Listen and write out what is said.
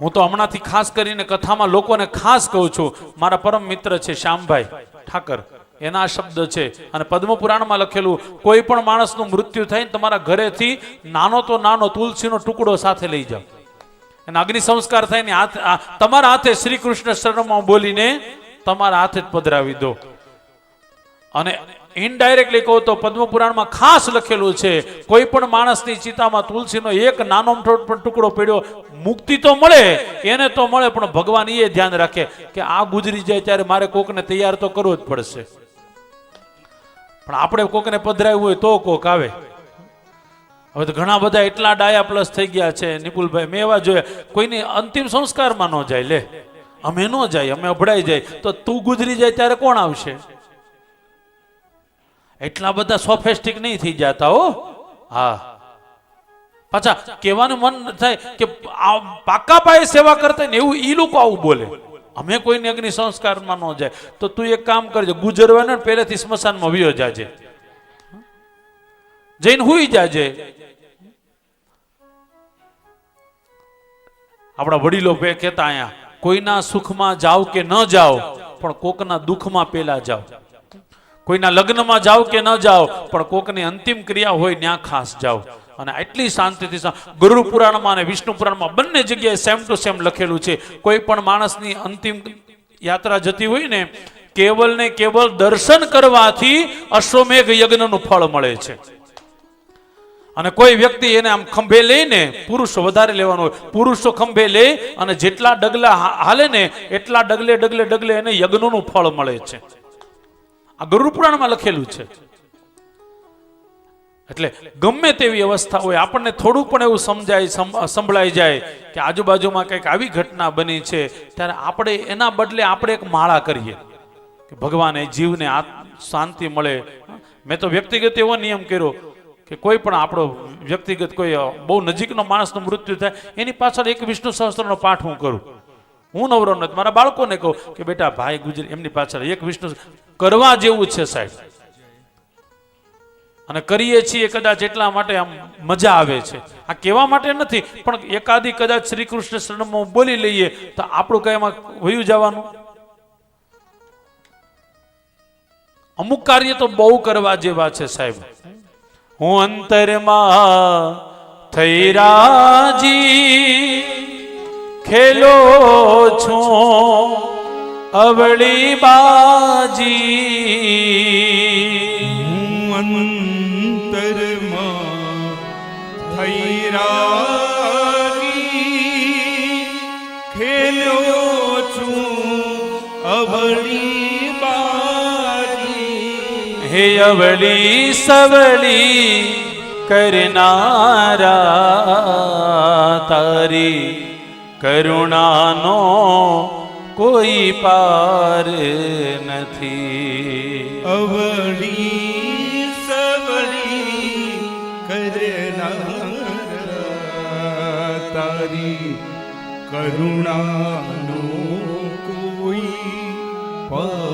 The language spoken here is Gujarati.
હું તો હમણાંથી ખાસ કરીને કથામાં લોકોને ખાસ કહું છું. મારા પરમ મિત્ર છે શ્યામભાઈ ઠાકર. એના શબ્દ છે. અને પદ્મ પુરાણમાં લખેલું, કોઈ પણ માણસનું મૃત્યુ થાય તમારા ઘરેથી નાનો તો નાનો તુલસીનો ટુકડો સાથે લઈ જાઓ. અને અગ્નિ સંસ્કાર થાય ને હાથ તમારા હાથે શ્રી કૃષ્ણ શરણમાં બોલીને તમારા હાથે જ પધરાવી દો. અને ઇનડાયરેક્ટલી કહું તો પદ્મ પુરાણમાં ખાસ લખેલું છે, કોઈ પણ માણસની ચિતામાં તુલસીનો એક નાનો પણ ટુકડો પડ્યો, મુક્તિ તો મળે, એને તો મળે, પણ ભગવાન એ ધ્યાન રાખે કે આ ગુજરી જાય ત્યારે મારે કોકને તૈયાર તો કરવો જ પડશે. પણ આપણે કોકને પધરાવ્યું હોય તો કોક આવે. હવે તો ઘણા બધા એટલા ડાયા પ્લસ થઈ ગયા છે નિપુલભાઈ મેં એવા જોયા, કોઈની અંતિમ સંસ્કારમાં ન જાય, લે. અમે ન જાય, અમે અભડાઈ જાય. તો તું ગુજરી જાય ત્યારે કોણ આવશે? એટલા બધા સોફેસ્ટિક નહીં થઈ જતા હો. હા. પાછા કહેવાનું મન થાય કે પાકા પાયે સેવા કરતા ને એવું ઈ લોકો આવું બોલે. અમે કોઈને અગ્નિ સંસ્કારમાં ન જાય. તો તું એક કામ કરજે, ગુજરવાને પહેલેથી સ્મશાનમાં વિયો જાજે. જઈને હુઈ જાજે. આપણા વડીલો બે કહેતા અહીંયા, કોઈના સુખમાં જાઓ કે ન જાઓ, પણ કોકના દુઃખમાં પેલા જાઓ. કોઈના લગ્નમાં જાઓ કે ન જાઓ, પણ કોકની અંતિમ ક્રિયા હોય ત્યાં ખાસ જાઓ. અને આટલી શાંતિથી ગુરુ પુરાણમાં અને વિષ્ણુ પુરાણમાં બંને જગ્યાએ સેમ ટુ સેમ લખેલું છે. કોઈ પણ માણસની અંતિમ યાત્રા જતી હોય ને, કેવલ ને કેવલ દર્શન કરવાથી અશ્વમેઘ યજ્ઞનું ફળ મળે છે. અને કોઈ વ્યક્તિ એને આમ ખંભે લઈને પુરુષો વધારે લેવાનો હોય. પુરુષો ખંભે લે અને જેટલા ડગલા હાલે ને, એટલા ડગલે ડગલે ડગલે એને યજ્ઞનું ફળ મળે છે. આ ગરુડ પુરાણમાં લખેલું છે. એટલે ગમે તેવી અવસ્થા હોય આપણને થોડું પણ એવું સમજાય સંભળાઈ જાય કે આજુબાજુમાં કંઈક આવી ઘટના બની છે, ત્યારે આપણે એના બદલે આપણે એક માળા કરીએ. કે ભગવાન એ જીવને શાંતિ મળે. મેં તો વ્યક્તિગત એવો નિયમ કર્યો કે કોઈ પણ આપણો વ્યક્તિગત કોઈ, બહુ નજીકનો માણસનું મૃત્યુ થાય, એની પાછળ એક વિષ્ણુ સહસ્ત્રનો પાઠ હું કરું. હું નવરો નથી, મારા બાળકોને કહું કે બેટા, ભાઈ ગુજરી, એમની પાછળ એક વિષ્ણુ કરવા જેવું છે સાહેબ. અને કરીએ છીએ કદાચ એટલા માટે આમ મજા આવે છે. આ કહેવા માટે નથી, પણ એકાદી કદાચ શ્રી કૃષ્ણ શરણમાં બોલી લઈએ તો આપણું કઈ એમાં વયું જવાનું? અમુક કાર્ય તો બહુ કરવા જેવા છે સાહેબ. હું અંતરમાં થઈ રાજી. ખેલો છો. અવળી બાજી. હું અંતરમાં થઈ રાજી ખેલ્યો છું. અવળી બાજી. હે અવળી સવળી કરનારા તારી કરુણાનો કોઈ પાર નથી. અવળી સવળી કરનારા તારી કરુણાનો કોઈ પર